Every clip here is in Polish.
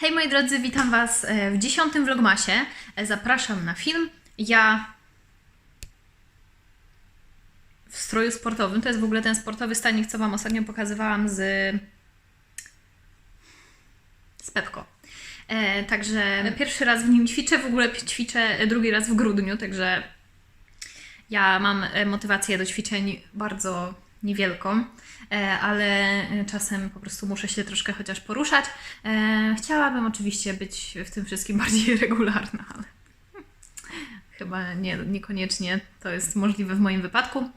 Hej moi drodzy, witam Was e, w dziesiątym vlogmasie. E, Zapraszam na film. Ja w stroju sportowym. To jest w ogóle ten sportowy stanik, co Wam ostatnio pokazywałam z z Pepko. E, także pierwszy raz w nim ćwiczę, w ogóle ćwiczę drugi raz w grudniu, także ja mam e, motywację do ćwiczeń bardzo niewielką, e, ale czasem po prostu muszę się troszkę chociaż poruszać. E, Chciałabym oczywiście być w tym wszystkim bardziej regularna, ale chyba nie, niekoniecznie to jest możliwe w moim wypadku.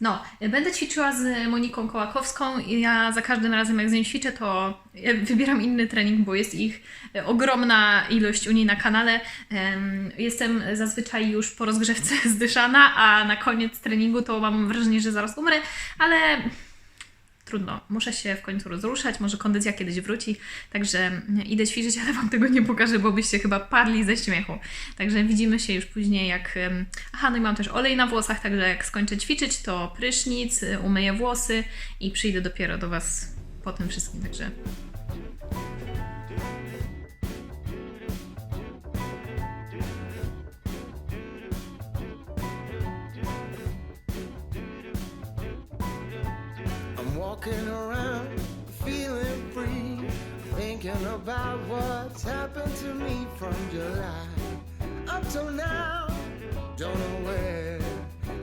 No, będę ćwiczyła z Moniką Kołakowską i ja za każdym razem jak z nią ćwiczę, to wybieram inny trening, bo jest ich e, ogromna ilość u niej na kanale. Em, Jestem zazwyczaj już po rozgrzewce zdyszana, a na koniec treningu to mam wrażenie, że zaraz umrę, ale trudno, muszę się w końcu rozruszać, może kondycja kiedyś wróci, także idę ćwiczyć, ale Wam tego nie pokażę, bo byście chyba padli ze śmiechu. Także widzimy się już później jak... Aha, no i mam też olej na włosach, także jak skończę ćwiczyć, to prysznic, umyję włosy i przyjdę dopiero do Was po tym wszystkim, także... walking around feeling free, thinking about what's happened to me from July up till now. Don't know where,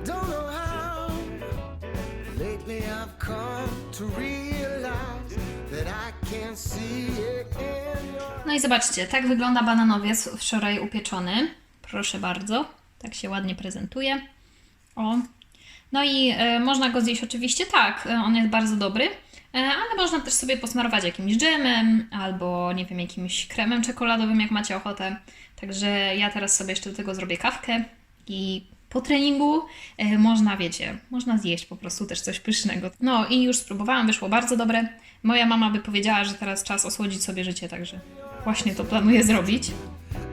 don't know how. Lately I've come to realize that I can't see it in your No i zobaczcie, tak wygląda bananowiec wczoraj upieczony. Proszę bardzo, tak się ładnie prezentuje. O. No i e, można go zjeść oczywiście tak, e, on jest bardzo dobry, e, ale można też sobie posmarować jakimś dżemem albo nie wiem, jakimś kremem czekoladowym, jak macie ochotę. Także ja teraz sobie jeszcze do tego zrobię kawkę i po treningu można, wiecie, można zjeść po prostu też coś pysznego. No i już spróbowałam, wyszło bardzo dobre. Moja mama by powiedziała, że teraz czas osłodzić sobie życie, także właśnie to planuję zrobić.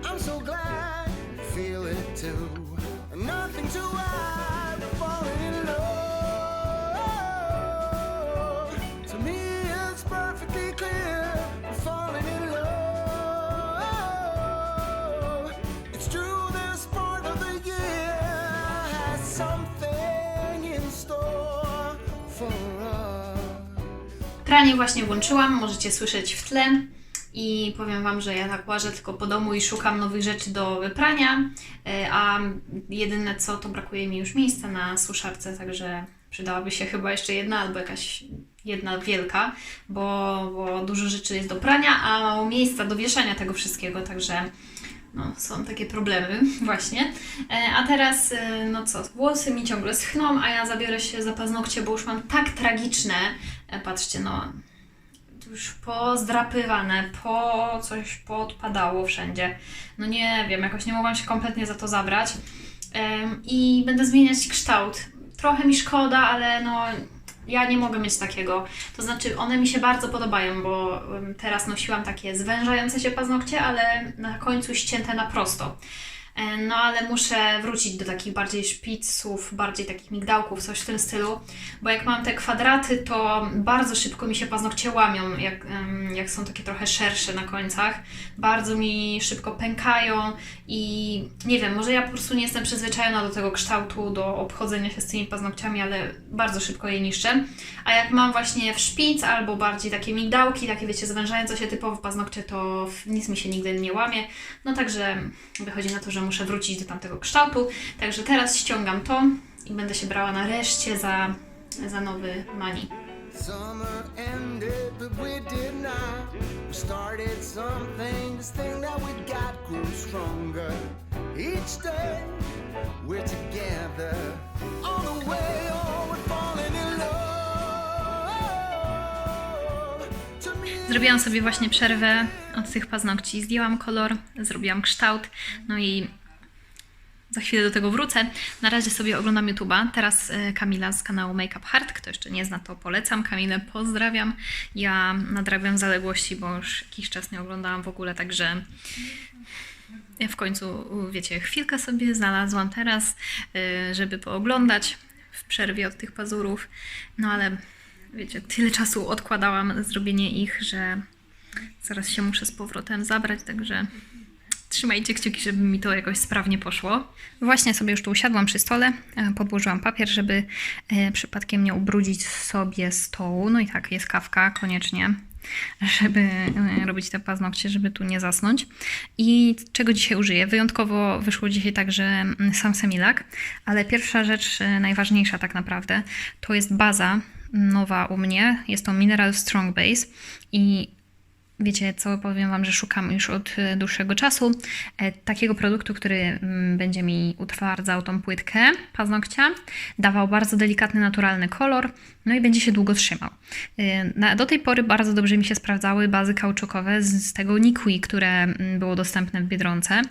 I'm so glad feel it too. Nothing to hide, Pranie właśnie włączyłam, możecie słyszeć w tle. I powiem Wam, że ja tak łażę tylko po domu i szukam nowych rzeczy do wyprania, e, a jedyne co, to brakuje mi już miejsca na suszarce, także przydałaby się chyba jeszcze jedna albo jakaś jedna wielka, bo, bo dużo rzeczy jest do prania, a mało miejsca do wieszania tego wszystkiego, także no, są takie problemy właśnie. E, A teraz, e, no co, włosy mi ciągle schną, a ja zabiorę się za paznokcie, bo już mam tak tragiczne, patrzcie, no już pozdrapywane, po coś poodpadało wszędzie. No nie wiem, jakoś nie mogłam się kompletnie za to zabrać. I będę zmieniać kształt. Trochę mi szkoda, ale no ja nie mogę mieć takiego. To znaczy, one mi się bardzo podobają, bo teraz nosiłam takie zwężające się paznokcie, ale na końcu ścięte na prosto. E, No ale muszę wrócić do takich bardziej szpiców, bardziej takich migdałków, coś w tym stylu, bo jak mam te kwadraty, to bardzo szybko mi się paznokcie łamią, jak, jak są takie trochę szersze na końcach. Bardzo mi szybko pękają i nie wiem, może ja po prostu nie jestem przyzwyczajona do tego kształtu, do obchodzenia się z tymi paznokciami, ale bardzo szybko je niszczę. A jak mam właśnie w szpic albo bardziej takie migdałki, takie wiecie, zwężające się typowo paznokcie, to nic mi się nigdy nie łamie. No także wychodzi na to, że muszę wrócić do tamtego kształtu. Także teraz ściągam to i będę się brała nareszcie za, za nowy mani. Summer ended, but we did not. We started something, this thing that we got grew stronger. Each day we're together. On the way, oh, we're falling in love. To me, Zrobiłam sobie właśnie przerwę od tych paznokci. Zdjęłam kolor, zrobiłam kształt, no i za chwilę do tego wrócę. Na razie sobie oglądam YouTube'a. Teraz e, Kamila z kanału Makeup Heart. Kto jeszcze nie zna, to polecam. Kamilę pozdrawiam. Ja nadrabiam zaległości, bo już jakiś czas nie oglądałam w ogóle, także w końcu, wiecie, chwilkę sobie znalazłam teraz, y, żeby pooglądać w przerwie od tych pazurów. No ale wiecie, tyle czasu odkładałam zrobienie ich, że Zaraz się muszę z powrotem zabrać, także trzymajcie kciuki, żeby mi to jakoś sprawnie poszło. Właśnie sobie już tu usiadłam przy stole, e, podłożyłam papier, żeby e, przypadkiem nie ubrudzić sobie stołu. No i tak, jest kawka, koniecznie, żeby e, robić te paznokcie, żeby tu nie zasnąć. I czego dzisiaj użyję? Wyjątkowo wyszło dzisiaj także mm, sam semilak, ale pierwsza rzecz, najważniejsza tak naprawdę, to jest baza nowa u mnie. Jest to Mineral Strong Base i Wiecie co, powiem Wam, że szukam już od e, dłuższego czasu e, takiego produktu, który mm, będzie mi utwardzał tą płytkę paznokcia, dawał bardzo delikatny, naturalny kolor, no i będzie się długo trzymał. E, do tej pory bardzo dobrze mi się sprawdzały bazy kauczukowe z, tego Nikui, które mm, było dostępne w Biedronce.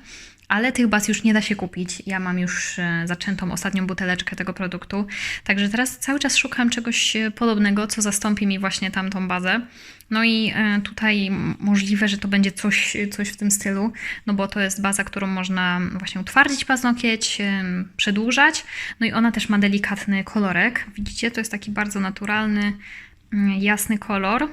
Ale tych baz już nie da się kupić. Ja mam już zaczętą ostatnią buteleczkę tego produktu. Także teraz cały czas szukam czegoś podobnego, co zastąpi mi właśnie tamtą bazę. No i e, tutaj możliwe, że to będzie coś, coś w tym stylu, no bo to jest baza, którą można właśnie utwardzić paznokieć, em, przedłużać. No i ona też ma delikatny kolorek. Widzicie, to jest taki bardzo naturalny, mm, jasny kolor.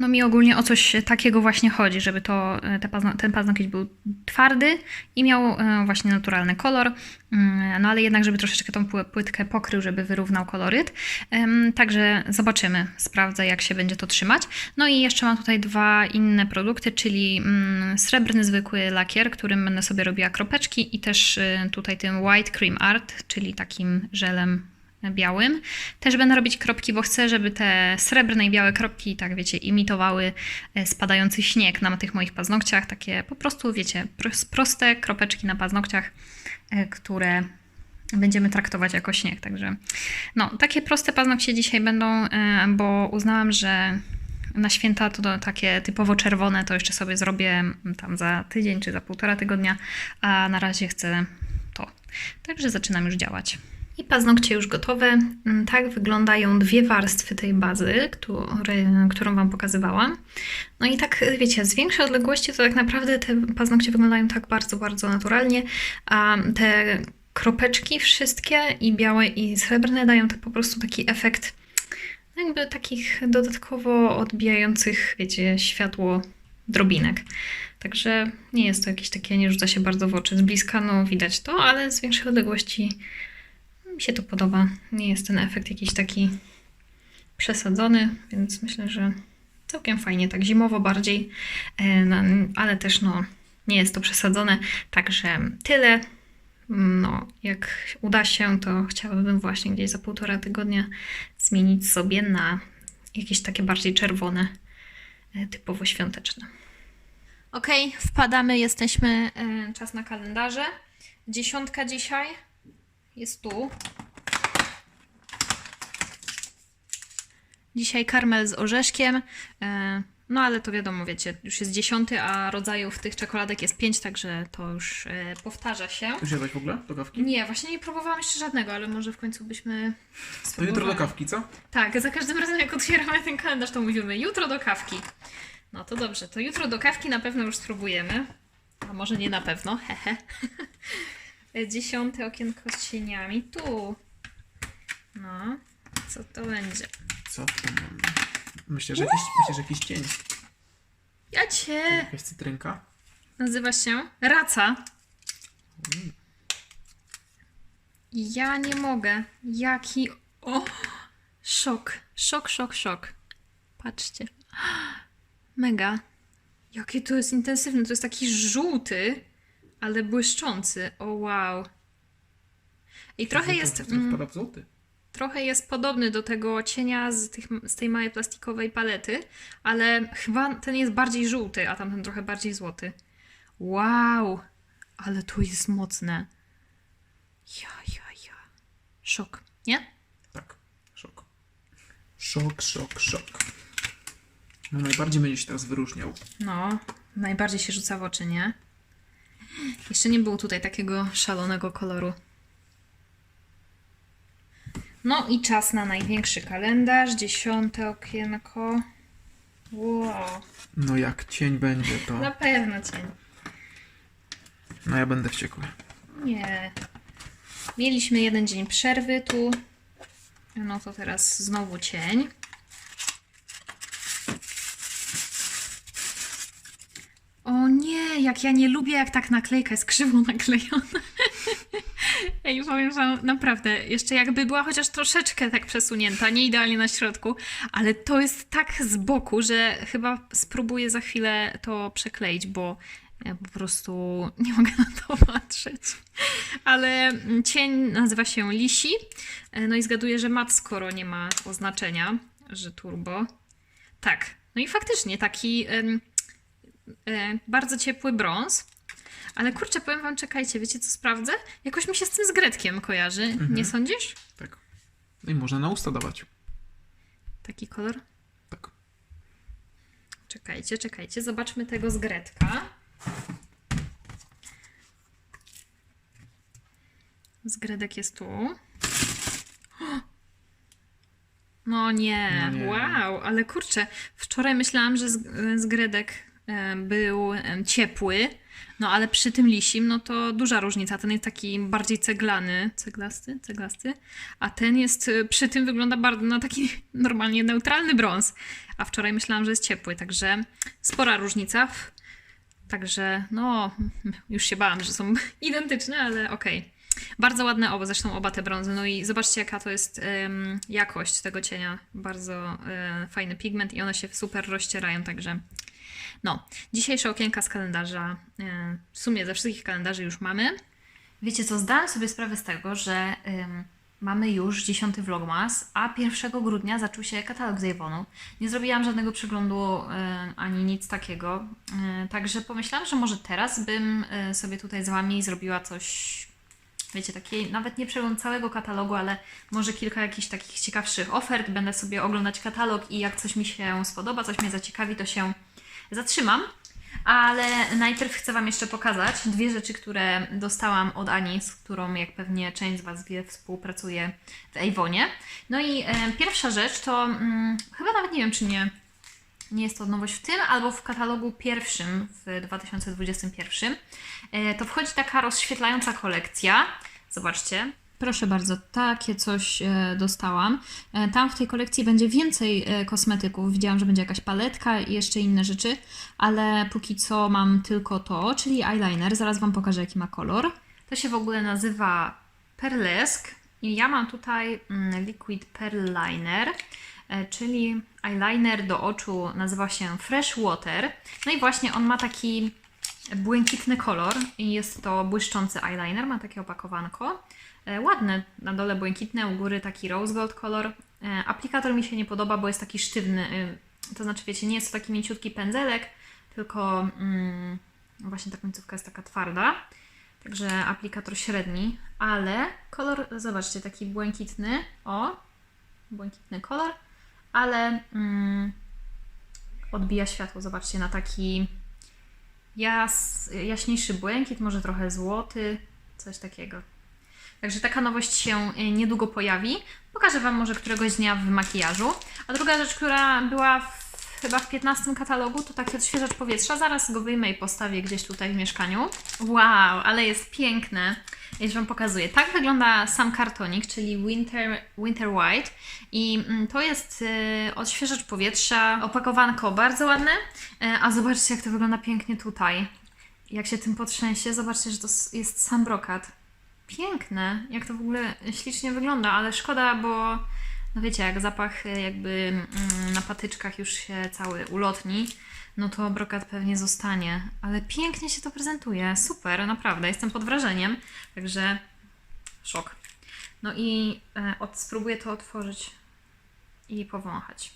No mi ogólnie o coś takiego właśnie chodzi, żeby to, e, te pazno, ten paznokieć był twardy i miał e, właśnie naturalny kolor, Mm, no ale jednak, żeby troszeczkę tą pły- płytkę pokrył, żeby wyrównał koloryt. Także zobaczymy, sprawdzę jak się będzie to trzymać. No i jeszcze mam tutaj dwa inne produkty, czyli mm, srebrny zwykły lakier, którym będę sobie robiła kropeczki i też y, tutaj tym White Cream Art, czyli takim żelem białym. Też będę robić kropki, bo chcę, żeby te srebrne i białe kropki, tak wiecie, imitowały e, spadający śnieg na tych moich paznokciach. Takie po prostu, wiecie, pros- proste kropeczki na paznokciach, e, które będziemy traktować jako śnieg. Także no, takie proste paznokcie dzisiaj będą, e, bo uznałam, że na święta to, takie typowo czerwone to jeszcze sobie zrobię tam za tydzień czy za półtora tygodnia, a na razie chcę to. Także zaczynam już działać. I paznokcie już gotowe. Mm, Tak wyglądają dwie warstwy tej bazy, które, którą Wam pokazywałam. No i tak, wiecie, z większej odległości to tak naprawdę te paznokcie wyglądają tak bardzo, bardzo naturalnie, a te kropeczki wszystkie i białe i srebrne dają tak po prostu taki efekt jakby takich dodatkowo odbijających, wiecie, światło drobinek. Także nie jest to jakieś takie, nie rzuca się bardzo w oczy. Z bliska no widać to, ale z większej odległości mi się to podoba. Nie jest ten efekt jakiś taki przesadzony, więc myślę, że całkiem fajnie, tak zimowo bardziej, E, ale też no nie jest to przesadzone. Także tyle. No, jak uda się, to chciałabym właśnie gdzieś za półtora tygodnia zmienić sobie na jakieś takie bardziej czerwone, e, typowo świąteczne. Okej, wpadamy, jesteśmy, e, czas na kalendarze. Dziesiątka dzisiaj jest tu. Dzisiaj karmel z orzeszkiem. e, No ale to wiadomo, wiecie, już jest dziesiąty, a rodzajów tych czekoladek jest pięć, także to już e, powtarza się. Już jadłeś w ogóle do kawki? Nie, właśnie nie próbowałam jeszcze żadnego, ale może w końcu byśmy. To jutro spróbowali. do kawki, co? Tak, za każdym razem jak otwieramy ten kalendarz, to mówimy jutro do kawki. No to dobrze, to jutro do kawki na pewno już spróbujemy. A może nie na pewno, hehe. Dziesiąte okienko z cieniami. Tu. No, co to będzie? Co to mamy? Myślę, że jakiś, myślę, że jakiś cień. Ja cię! Jakaś cytrynka. Nazywa się Raca. Ja nie mogę. Jaki. O! Szok. Szok, szok, szok. Patrzcie. Mega. Jakie to jest intensywne. To jest taki żółty, ale błyszczący. O wow. I trochę jest. To mm, wpada w złoty. Trochę jest podobny do tego cienia z, tych, z tej małej plastikowej palety, ale chyba ten jest bardziej żółty, a tamten trochę bardziej złoty. Wow! Ale to jest mocne. Ja, ja, ja. Szok, nie? Tak. Szok. Szok, szok, szok. No najbardziej będzie się teraz wyróżniał. No, najbardziej się rzuca w oczy, nie? Jeszcze nie było tutaj takiego szalonego koloru. No i czas na największy kalendarz, dziesiąte okienko. Wow. No jak cień będzie, to... Na pewno cień. No ja będę wściekły. Nie. Mieliśmy jeden dzień przerwy tu. No to teraz znowu cień. Jak ja nie lubię, jak tak naklejka jest krzywo naklejona. Ej, powiem wam, naprawdę, jeszcze jakby była chociaż troszeczkę tak przesunięta, nie idealnie na środku, ale to jest tak z boku, że chyba spróbuję za chwilę to przekleić, bo ja po prostu nie mogę na to patrzeć. Ale mm, cień nazywa się Lisi, e, no i zgaduję, że mat, skoro nie ma oznaczenia, że turbo. Tak, no i faktycznie taki bardzo ciepły brąz. Ale kurczę, powiem wam, czekajcie, wiecie co sprawdzę? Jakoś mi się z tym z Gretkiem kojarzy, nie sądzisz? Tak. No i można na usta dawać. Taki kolor. Tak. Czekajcie, czekajcie, zobaczmy tego z Gretka. Z Gredek jest tu. No nie, No nie. wow, ale kurczę, wczoraj myślałam, że z, z Gredek e, był e, ciepły, no ale przy tym lisim, no to duża różnica. Ten jest taki bardziej ceglany, ceglasty, ceglasty, a ten jest, e, przy tym wygląda bardzo na taki normalnie neutralny brąz. A wczoraj myślałam, że jest ciepły, także spora różnica. Także no, już się bałam, że są identyczne, ale okej. Bardzo ładne oba, zresztą oba te brązy. No i zobaczcie, jaka to jest em, jakość tego cienia. Bardzo e, fajny pigment i one się super rozcierają, także no. Dzisiejsze okienka z kalendarza, e, w sumie ze wszystkich kalendarzy już mamy. Wiecie co, zdałam sobie sprawę z tego, że ym, mamy już 10 vlogmas, a 1 grudnia zaczął się katalog z Avonu. Nie zrobiłam żadnego przeglądu y, ani nic takiego, y, także pomyślałam, że może teraz bym y, sobie tutaj z Wami zrobiła coś, wiecie, takiej, nawet nie przegląd całego katalogu, ale może kilka jakichś takich ciekawszych ofert. Będę sobie oglądać katalog i jak coś mi się spodoba, coś mnie zaciekawi, to się zatrzymam. Ale najpierw chcę Wam jeszcze pokazać dwie rzeczy, które dostałam od Ani, z którą, jak pewnie część z Was wie, współpracuję w Avonie. No i e, pierwsza rzecz to mm, chyba nawet nie wiem, czy nie, nie jest to nowość w tym, albo w katalogu pierwszym w 2021. E, to wchodzi taka rozświetlająca kolekcja. Zobaczcie. Proszę bardzo, takie coś e, dostałam. E, tam w tej kolekcji będzie więcej e, kosmetyków. Widziałam, że będzie jakaś paletka i jeszcze inne rzeczy, ale póki co mam tylko to, czyli eyeliner. Zaraz Wam pokażę, jaki ma kolor. To się w ogóle nazywa Perlesk i ja mam tutaj mm, Liquid Pearl Liner, czyli eyeliner do oczu nazywa się Fresh Water. No i właśnie on ma taki błękitny kolor i jest to błyszczący eyeliner, ma takie opakowanko. E, Ładny, na dole błękitne, u góry taki rose gold kolor. E, Aplikator mi się nie podoba, bo jest taki sztywny, y, to znaczy wiecie, nie jest to taki mięciutki pędzelek, tylko mm, właśnie ta końcówka jest taka twarda. Także aplikator średni, ale kolor, zobaczcie, taki błękitny, o, błękitny kolor, ale mm, odbija światło, zobaczcie, na taki jas, jaśniejszy błękit, może trochę złoty, coś takiego. Także taka nowość się y, niedługo pojawi. Pokażę Wam może któregoś dnia w makijażu. A druga rzecz, która była w, chyba w 15 katalogu, to taki odświeżacz powietrza. Zaraz go wyjmę i postawię gdzieś tutaj w mieszkaniu. Wow, ale jest piękne. Już Wam pokazuję. Tak wygląda sam kartonik, czyli Winter, Winter White. I mm, to jest y, odświeżacz powietrza, opakowanko bardzo ładne. Y, a zobaczcie, jak to wygląda pięknie tutaj. Jak się tym potrzęsie, zobaczcie, że to jest sam brokat. Piękne, jak to w ogóle ślicznie wygląda, ale szkoda, bo no wiecie, jak zapach y, jakby mm, na patyczkach już się cały ulotni, no to brokat pewnie zostanie. Ale pięknie się to prezentuje, super, naprawdę, jestem pod wrażeniem, także szok. No i e, od, spróbuję to otworzyć i powąchać.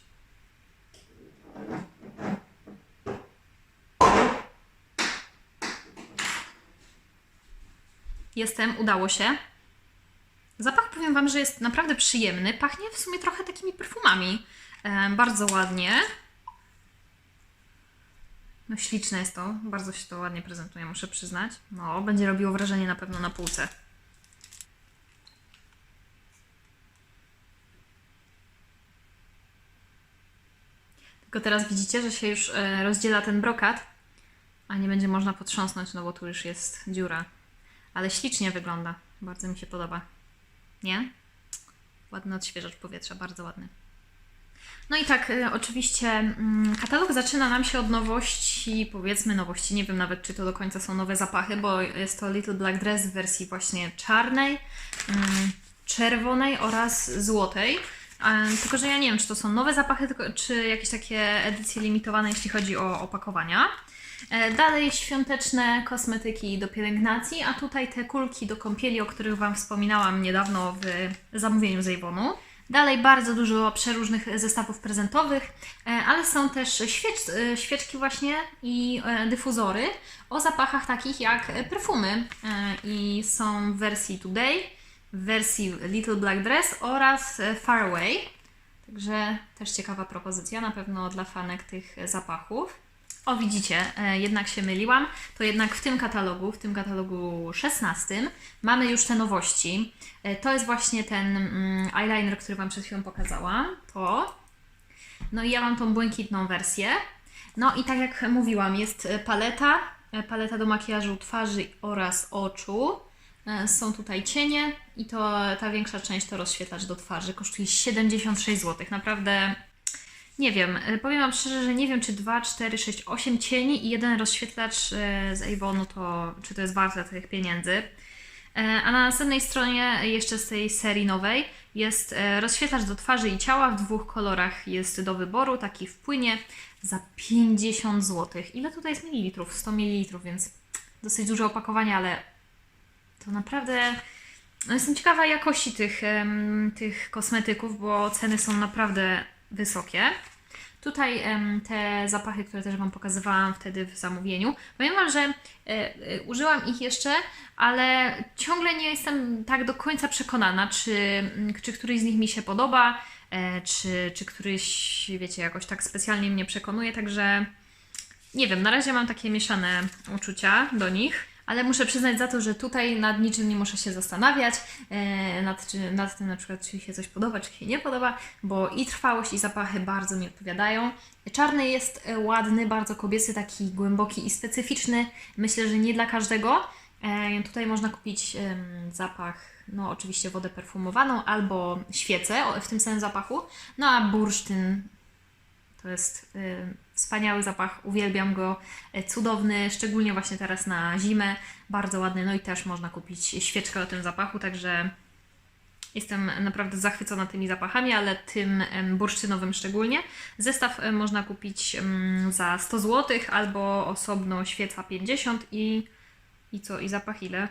Jestem, udało się. Zapach powiem Wam, że jest naprawdę przyjemny. Pachnie w sumie trochę takimi perfumami. E, bardzo ładnie. No śliczne jest to. Bardzo się to ładnie prezentuje, muszę przyznać. No, będzie robiło wrażenie na pewno na półce. Tylko teraz widzicie, że się już e, rozdziela ten brokat, a nie będzie można potrząsnąć, no bo tu już jest dziura. Ale ślicznie wygląda. Bardzo mi się podoba. Nie? Ładny odświeżacz powietrza, bardzo ładny. No i tak, y, oczywiście mm, katalog zaczyna nam się od nowości, powiedzmy nowości, nie wiem nawet czy to do końca są nowe zapachy, bo jest to Little Black Dress w wersji właśnie czarnej, mm, czerwonej oraz złotej. Tylko, że ja nie wiem, czy to są nowe zapachy, czy jakieś takie edycje limitowane, jeśli chodzi o opakowania. E, Dalej świąteczne kosmetyki do pielęgnacji, a tutaj te kulki do kąpieli, o których Wam wspominałam niedawno w zamówieniu z Avonu. Dalej bardzo dużo przeróżnych zestawów prezentowych, e, ale są też świecz, e, świeczki właśnie i dyfuzory o zapachach takich jak perfumy i są w wersji Today, w wersji Little Black Dress oraz e, Far Away. Także też ciekawa propozycja na pewno dla fanek tych zapachów. O, widzicie, e, jednak się myliłam. To jednak w tym katalogu, w tym katalogu 16, mamy już te nowości. E, To jest właśnie ten mm, eyeliner, który Wam przed chwilą pokazałam. To. No i ja mam tą błękitną wersję. No i tak jak mówiłam, jest e, paleta, paleta do makijażu twarzy oraz oczu. Są tutaj cienie i to ta większa część to rozświetlacz do twarzy. Kosztuje 76 zł. Naprawdę nie wiem, e, powiem Wam szczerze, że nie wiem, czy 2, 4, 6, 8 cieni i jeden rozświetlacz e, z Avonu, to czy to jest warte tych pieniędzy. E, A na następnej stronie jeszcze z tej serii nowej jest rozświetlacz do twarzy i ciała w dwóch kolorach jest do wyboru, taki w płynie za 50 zł. Ile tutaj jest mililitrów? 100 ml, więc dosyć duże opakowanie, ale to naprawdę no jestem ciekawa jakości tych, tych kosmetyków, bo ceny są naprawdę wysokie. Tutaj te zapachy, które też Wam pokazywałam wtedy w zamówieniu. Powiem Wam, że e, e, użyłam ich jeszcze, ale ciągle nie jestem tak do końca przekonana, czy, czy któryś z nich mi się podoba, e, czy, czy któryś, wiecie, jakoś tak specjalnie mnie przekonuje, także nie wiem, na razie mam takie mieszane uczucia do nich, ale muszę przyznać za to, że tutaj nad niczym nie muszę się zastanawiać, e, nad, czy, nad tym na przykład, czy się coś podoba, czy się nie podoba, bo i trwałość, i zapachy bardzo mi odpowiadają. Czarny jest e, ładny, bardzo kobiecy, taki głęboki i specyficzny. Myślę, że nie dla każdego. E, tutaj można kupić zapach, no oczywiście wodę perfumowaną albo świecę w tym samym zapachu, no a bursztyn to jest y, wspaniały zapach, uwielbiam go, y, cudowny, szczególnie właśnie teraz na zimę, bardzo ładny. No i też można kupić świeczkę o tym zapachu, także jestem naprawdę zachwycona tymi zapachami, ale tym bursztynowym szczególnie. Zestaw em, można kupić za 100 zł albo osobno świeca 50 i, i co, i zapach ile?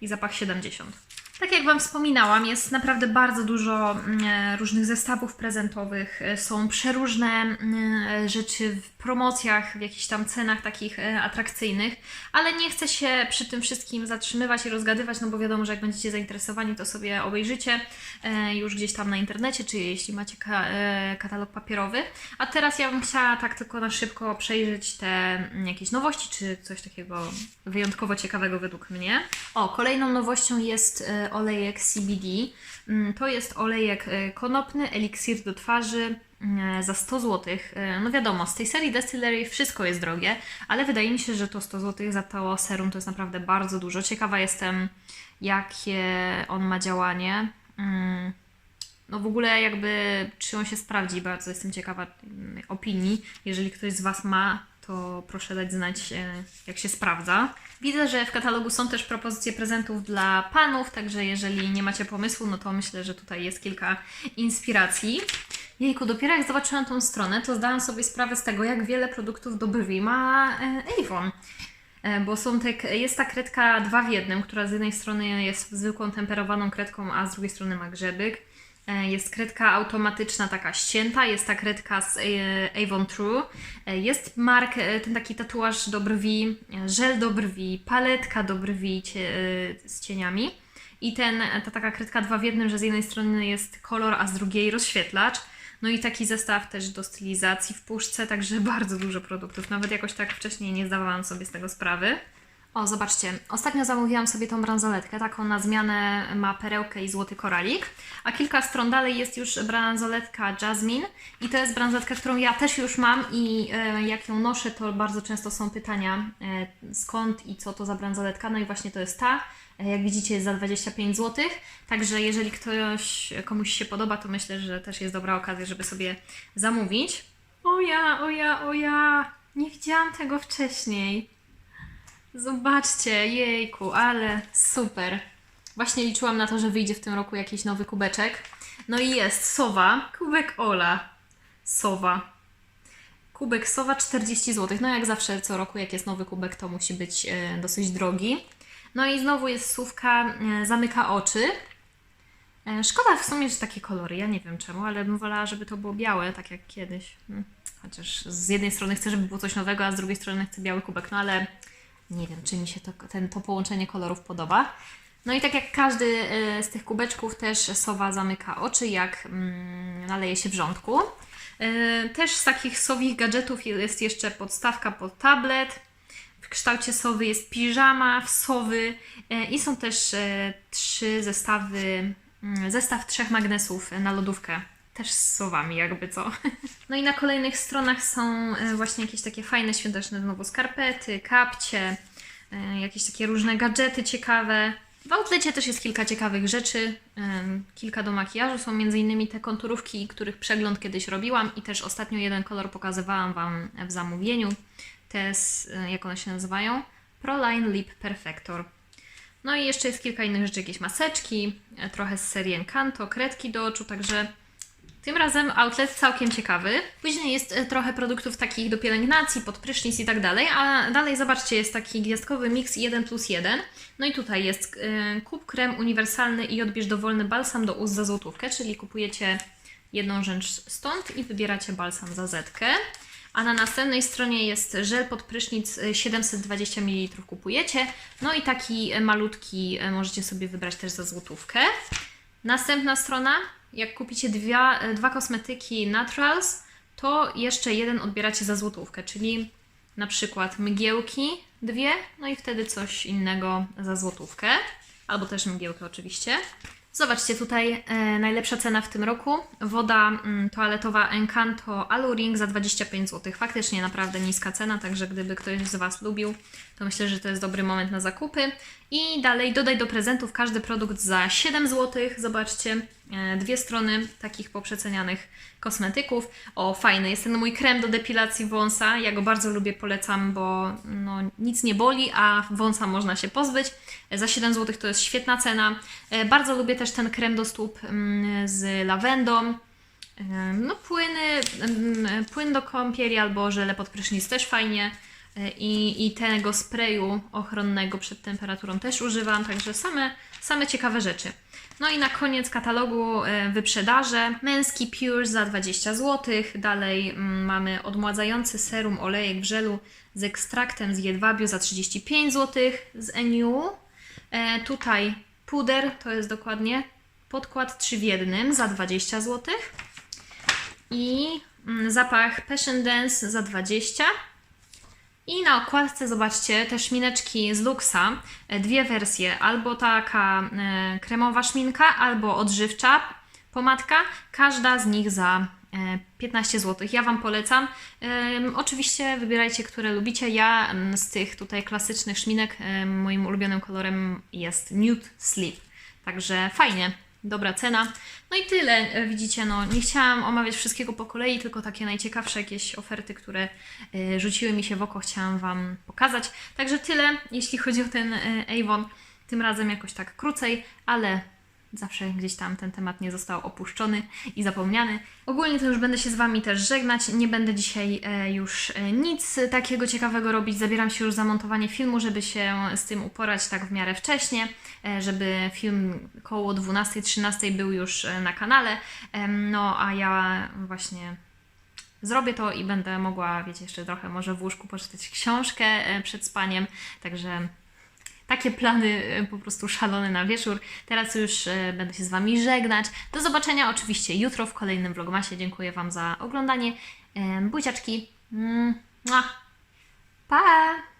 I zapach 70. Tak jak Wam wspominałam, jest naprawdę bardzo dużo mm, różnych zestawów prezentowych. E, Są przeróżne mm, e, rzeczy promocjach, w jakichś tam cenach takich e, atrakcyjnych, ale nie chcę się przy tym wszystkim zatrzymywać i rozgadywać, no bo wiadomo, że jak będziecie zainteresowani, to sobie obejrzycie e, już gdzieś tam na internecie, czy jeśli macie e, katalog papierowy. A teraz ja bym chciała tak tylko na szybko przejrzeć te mm, jakieś nowości, czy coś takiego wyjątkowo ciekawego według mnie. O, kolejną nowością jest olejek CBD. Mm, To jest olejek e, konopny, eliksir do twarzy mm, za 100 zł. No wiadomo, z tej serii Distillery wszystko jest drogie, ale wydaje mi się, że to 100 zł za to serum to jest naprawdę bardzo dużo. Ciekawa jestem, jakie on ma działanie. Mm, no w ogóle jakby, czy on się sprawdzi, bardzo jestem ciekawa opinii. Jeżeli ktoś z Was ma, to proszę dać znać, e, jak się sprawdza. Widzę, że w katalogu są też propozycje prezentów dla panów, także jeżeli nie macie pomysłu, no to myślę, że tutaj jest kilka inspiracji. Jejku, dopiero jak zobaczyłam tą stronę, to zdałam sobie sprawę z tego, jak wiele produktów do brwi ma e, Avon. E, Bo są te, jest ta kredka dwa w jednym, która z jednej strony jest zwykłą temperowaną kredką, a z drugiej strony ma grzebyk. E, Jest kredka automatyczna, taka ścięta, jest ta kredka z e, Avon True, E, jest mark, ten taki tatuaż do brwi, żel do brwi, paletka do brwi z cieniami i ten, ta taka kredka dwa w jednym, że z jednej strony jest kolor, a z drugiej rozświetlacz. No i taki zestaw też do stylizacji w puszce, także bardzo dużo produktów. Nawet jakoś tak wcześniej nie zdawałam sobie z tego sprawy. O, zobaczcie, ostatnio zamówiłam sobie tą bransoletkę, taką na zmianę ma perełkę i złoty koralik, a kilka stron dalej jest już bransoletka Jasmine i to jest bransoletka, którą ja też już mam i e, jak ją noszę, to bardzo często są pytania e, skąd i co to za bransoletka, no i właśnie to jest ta, e, jak widzicie jest za 25 zł, także jeżeli ktoś, komuś się podoba, to myślę, że też jest dobra okazja, żeby sobie zamówić. O ja, o ja, o ja, nie widziałam tego wcześniej. Zobaczcie, jejku, ale super. Właśnie liczyłam na to, że wyjdzie w tym roku jakiś nowy kubeczek. No i jest sowa, kubek Ola. Sowa. Kubek sowa 40 zł. No jak zawsze co roku, jak jest nowy kubek, to musi być e, dosyć drogi. No i znowu jest słówka e, zamyka oczy. E, szkoda w sumie, że takie kolory. Ja nie wiem czemu, ale bym wolała, żeby to było białe, tak jak kiedyś. Hmm. Chociaż z jednej strony chcę, żeby było coś nowego, a z drugiej strony chcę biały kubek. No ale nie wiem, czy mi się to, ten, to połączenie kolorów podoba. No i tak jak każdy e, z tych kubeczków, też sowa zamyka oczy, jak mm, naleje się wrzątku. E, Też z takich sowich gadżetów jest jeszcze podstawka pod tablet. W kształcie sowy jest piżama w sowy e, i są też trzy zestawy, mm, zestaw trzech magnesów na lodówkę. Też z sowami, jakby co. No i na kolejnych stronach są e, właśnie jakieś takie fajne świąteczne znowu skarpety, kapcie, e, jakieś takie różne gadżety ciekawe. W outlecie też jest kilka ciekawych rzeczy, kilka do makijażu. Są m.in. te konturówki, których przegląd kiedyś robiłam i też ostatnio jeden kolor pokazywałam Wam w zamówieniu. Te, e, jak one się nazywają? Proline Lip Perfector. No i jeszcze jest kilka innych rzeczy, jakieś maseczki, trochę z serii Encanto, kredki do oczu, także tym razem outlet całkiem ciekawy. Później jest e, trochę produktów takich do pielęgnacji, pod prysznic i tak dalej, a dalej zobaczcie, jest taki gwiazdkowy mix 1 plus 1. No i tutaj jest e, kup krem uniwersalny i odbierz dowolny balsam do ust za złotówkę, czyli kupujecie jedną rzecz stąd i wybieracie balsam za zetkę. A na następnej stronie jest żel pod prysznic e, 720 ml kupujecie. No i taki e, malutki e, możecie sobie wybrać też za złotówkę. Następna strona, jak kupicie dwa, e, dwa kosmetyki Naturals, to jeszcze jeden odbieracie za złotówkę, czyli na przykład mgiełki dwie, no i wtedy coś innego za złotówkę, albo też mgiełkę oczywiście. Zobaczcie tutaj e, najlepsza cena w tym roku. Woda mm, toaletowa Encanto Aluring za 25 zł. Faktycznie naprawdę niska cena, także gdyby ktoś z Was lubił, to myślę, że to jest dobry moment na zakupy. I dalej dodaj do prezentów każdy produkt za 7 zł. Zobaczcie, e, dwie strony takich poprzecenianych kosmetyków. O, fajny jest ten mój krem do depilacji wąsa. Ja go bardzo lubię, polecam, bo no, nic nie boli, a wąsa można się pozbyć. E, Za 7 zł to jest świetna cena. E, Bardzo lubię też ten krem do stóp mm, z lawendą. E, No, płyny, mm, płyn do kąpieli albo żele pod prysznic też fajnie. E, I, I tego sprayu ochronnego przed temperaturą też używam, także same, same ciekawe rzeczy. No i na koniec katalogu e, wyprzedaże. Męski Pure za 20 zł. Dalej mm, mamy odmładzający serum olejek w żelu z ekstraktem z jedwabiu za 35 zł z NU. E, tutaj puder, to jest dokładnie podkład 3 w jednym za 20 zł. I mm, zapach Passion Dance za 20 i na okładce zobaczcie te szmineczki z Luxa, e, dwie wersje, albo taka e, kremowa szminka, albo odżywcza pomadka, każda z nich za 15 zł. Ja Wam polecam. Oczywiście wybierajcie, które lubicie. Ja z tych tutaj klasycznych szminek, moim ulubionym kolorem jest Nude Sleep. Także fajnie, dobra cena. No i tyle, e, widzicie, no nie chciałam omawiać wszystkiego po kolei, tylko takie najciekawsze jakieś oferty, które e, rzuciły mi się w oko, chciałam Wam pokazać. Także tyle, jeśli chodzi o ten e, Avon. Tym razem jakoś tak krócej, ale zawsze gdzieś tam ten temat nie został opuszczony i zapomniany. Ogólnie to już będę się z Wami też żegnać. Nie będę dzisiaj e, już e, nic takiego ciekawego robić. Zabieram się już za montowanie filmu, żeby się z tym uporać tak w miarę wcześnie, e, żeby film koło 12-13 był już na kanale. No a ja właśnie zrobię to i będę mogła, wiecie, jeszcze trochę może w łóżku poczytać książkę przed spaniem. Także takie plany e, po prostu szalone na wieczór. Teraz już e, będę się z Wami żegnać. Do zobaczenia oczywiście jutro w kolejnym vlogmasie. Dziękuję Wam za oglądanie. Buziaczki. Mm. Pa!